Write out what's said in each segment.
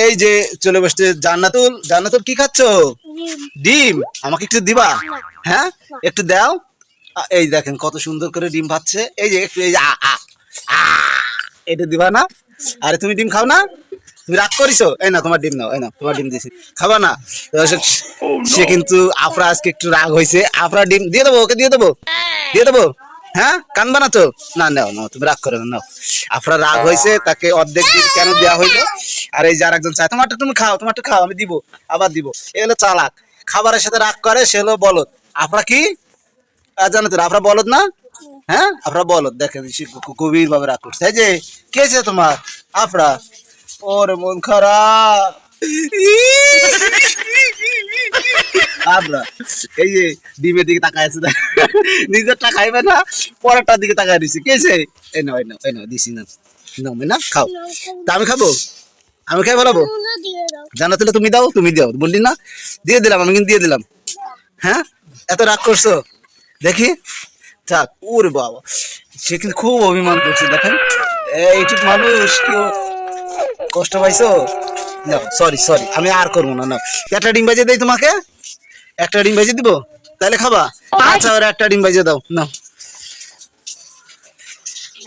এই যে চলে বসছে জান্নাতুল জান্নাতুল কি খাচ্ছ? ডিম। আমাকে একটু দিবা? হ্যাঁ? একটু দাও। এই দেখেন কত সুন্দর করে ডিম ভাচ্ছে এই যে একটু এই যে এটা দিবা না? আরে তুমি ডিম খাও না? তুমি রাগ করিছো? এই না তোমার ডিম নাও এই না তোমার ডিম দিয়েছি। খাবা না? সে- সে কিন্তু আফরা আজকে একটু রাগ হয়েছে আফরা ডিম দিয়ে দেবো ওকে দিয়ে দেবো? দিয়ে দেবো? হ্যাঁ? কানবা না তো? না নাও নাও তুমি রাগ করো না নাও। আফরা রাগ হয়েছে তাকে অর্ধেক ডিম কেন দেওয়া হইল? আর এই যে আরেকজন চায়, তোমারটা তুমি খাও, তোমারটা খাও, আমি দিব, আবার দিব। এ হলো চালাক। খাবারের সাথে রাগ করে, সে হলো বলদ। আফরা কি? জানো তো, আপনারা বলদ না? হ্যাঁ? আপনারা বলদ, দেখেন গভীর ভাবে রাগ করছে। এই যে, কে আছে তোমার? আফরা ওরে মন খারাপ। এই যে, ডিমের দিকে তাকায় আছে দেখ। নিজেরটা খাইবে না, পরেরটার দিকে তাকায় দিছে কে এই এই নাও এই নাও, দিছি না না খাও। তা আমি খাব? আমি খাই বলাবো জানা তাহলে তুমি দাও তুমি দাও। বললি না? দিয়ে দিলাম আমি কিন্তু দিয়ে দিলাম। হ্যাঁ? এত রাগ করছ? দেখি। থাক ওরে বাবা। সে কিন্তু খুব অভিমান করছে দেখেন। এইটুক মানুষ কেউ কষ্ট পাইছো? না সরি সরি আমি আর করব না না। একটা ডিম বাজে দেই তোমাকে? একটা ডিম বাজে দিব? তাহলে খাবা। আচ্ছা ওরা একটা ডিম বাজে দাও। না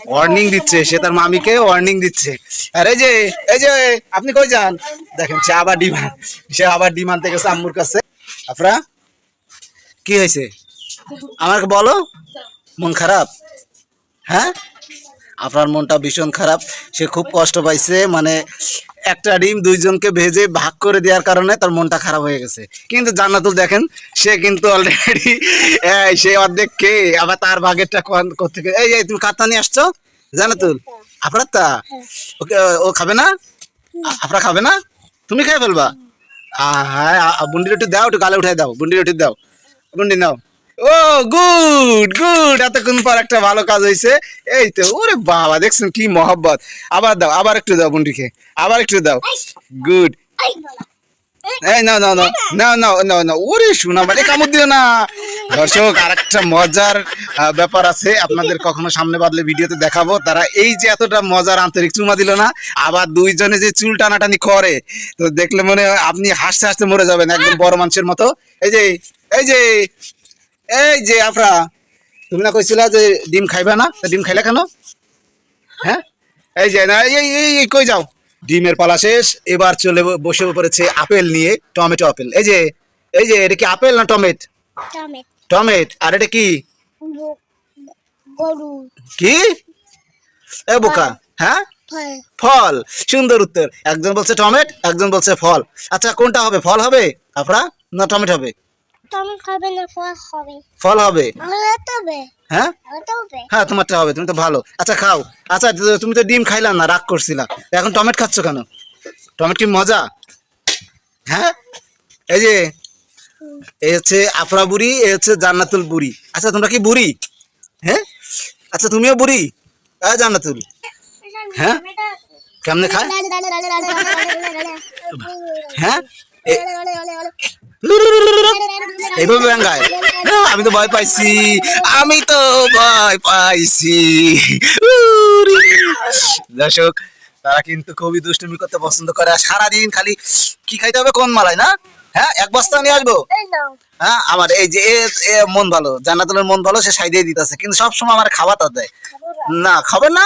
ওয়ার্নিং দিচ্ছে, সে তার মামিকে ওয়ার্নিং দিচ্ছে। আর এই যে এই যে, আপনি কই যান? দেখেন, সে আবার ডিমান্ড সে আবার ডিমান্ড থেকে আম্মুর কাছে। আপনারা কি হয়েছে? আমাকে বলো, মন খারাপ? হ্যাঁ? আপনার মনটা ভীষণ খারাপ। সে খুব কষ্ট পাইছে মানে একটা ডিম দুইজনকে ভেজে ভাগ করে দেওয়ার কারণে তার মনটা খারাপ হয়ে গেছে। কিন্তু জান্নাতুল দেখেন, সে কিন্তু অলরেডি সে অর্ধেক কে? আবার তার ভাগেরটা করতে এই এই, তুমি কাত্তা নিয়ে আসছো? জান্নাতুল? আপনার তা? ওকে, ও খাবে না? আপনারা খাবে না? তুমি খাই ফেলবা? হ্যাঁ বুন্ডির একটু দাও, একটু গালে উঠাই দাও বুন্ডির একটু দাও। বুন্ডি নাও। ও, গুড গুড। এতক্ষণ পর একটা ভালো কাজ হয়েছে এই তো, ওরে বাবা, দেখছেন কি মহব্বত। আবার দাও, আবার একটু দাও বুন্ডিকে আবার একটু দাও। গুড। নাও নাও নাও নাও ওরে শোনা না। আরেকটা মজার ব্যাপার আছে। আপনাদের কখনো সামনে বাদলে ভিডিওতে দেখাবো। তারা এই যে এতটা মজার আন্তরিক চুমা দিল না, আবার দুইজনে যে চুল টানাটানি করে, তো দেখলে মনে হয় আপনি হাসতে হাসতে মরে যাবেন একদম বড় মানুষের মতো। এই যে এই যে। এই যে আফরা তুমি না কইছিলা যে ডিম খাইবা না? তা ডিম খাইলে কেন? হ্যাঁ? এই যে না এই এই এই কই যাও? ডিমের পালা শেষ এবার চলে বসে পড়েছে আপেল নিয়ে টমেটো আপেল। এই যে এই যে এটা কি আপেল না টমেট? টমেট। টমেট। আর এটা কি? গরু। কি? এ বোকা। হ্যাঁ? ফল। ফল। সুন্দর উত্তর। একজন বলছে টমেট একজন বলছে ফল। আচ্ছা কোনটা হবে? ফল হবে? আপনারা না টমেট হবে? টমেট খাবে না ফল হবে? ফল হ্যাঁ? হ্যাঁ তোমারটা হবে তুমি তো ভালো। আচ্ছা খাও। আচ্ছা তুমি তো ডিম খাইলা না রাগ করছিলা। এখন টমেট খাচ্ছ কেন? টমেট কি মজা? হ্যাঁ? এই যে এই হচ্ছে আফরা বুড়ি এই হচ্ছে জান্নাতুল বুড়ি। আচ্ছা তোমরা কি বুড়ি? হ্যাঁ? আচ্ছা তুমিও বুড়ি? হ্যাঁ জান্নাতুল। হ্যাঁ? কেমনে খায়? হ্যাঁ? এইভাবে ব্যাঙ্গায়। আমি তো ভয় পাইছি আমি তো ভয় পাইছি। দর্শক তারা কিন্তু খুবই দুষ্টুমি করতে পছন্দ করে আর সারাদিন খালি কি খাইতে হবে কোন মালাই না? হ্যাঁ এক বস্তা নিয়ে আসব? হ্যাঁ আমার এই যে মন ভালো জান্নাতুলের মন ভালো সে সাইডে দিতেছে কিন্তু সবসময় আমার খাওয়াটা দেয়। না খাবে না।